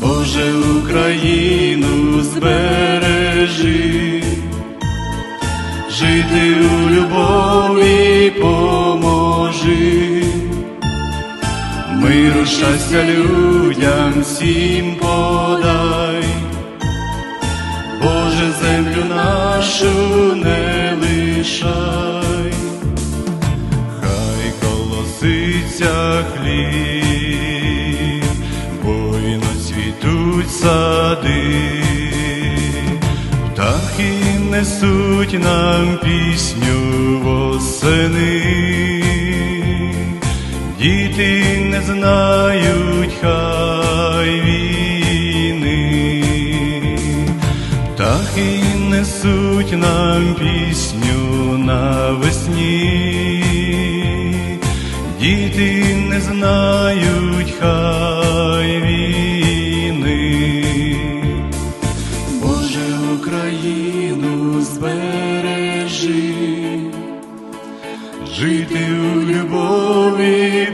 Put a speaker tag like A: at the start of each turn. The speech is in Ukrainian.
A: Боже, Україну збережи, жити у любові поможи, миру щастя людям всім подай, Боже, землю нашу не лишай, хай колоситься хліб, цвітуть сади, птахи несуть нам пісню восени, діти не знають хай війни, птахи несуть нам пісню навесні, діти не знають хай збережи, жити у любові.